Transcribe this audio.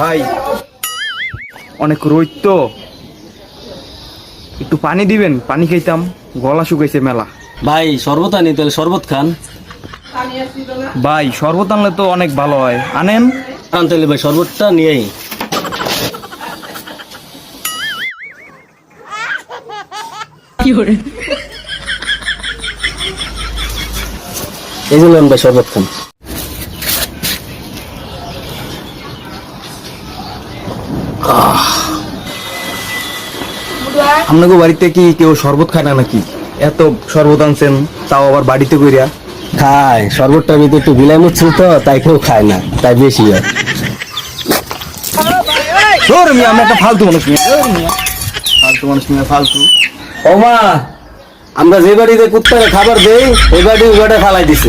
ভাই অনেক রোদ তো। একটু পানি দিবেন পানি খাইতাম গলা শুকাইছে মেলা। ভাই শরবত আনি তাহলে শরবত খান। ভাই শরবত আনলে তো অনেক ভালো হয়। আনেন। খান তাহলে ভাই শরবতটা নিয়েই এই জন্য ভাই শরবত খান। আপনাকে বাড়িতে কি কেউ শরবত খায় না নাকি? এত শরবত আনছেন তাও আবার বাড়িতে কইরা? খায় শরবতটার ভিতরে একটু বিলাই মুচ্ছিল তো তাই কেউ খায় না তাই বেশি হয়। তোর মিয়া আমি একটা ফালতু মানুষ মিয়া। ফালতু মানুষ মিয়া ফালতু। ও মা আমরা যে বাড়িতে কুত্তারে খাবার দেই ওই বাড়ি ওই বাড়ি ফালাই দিছে।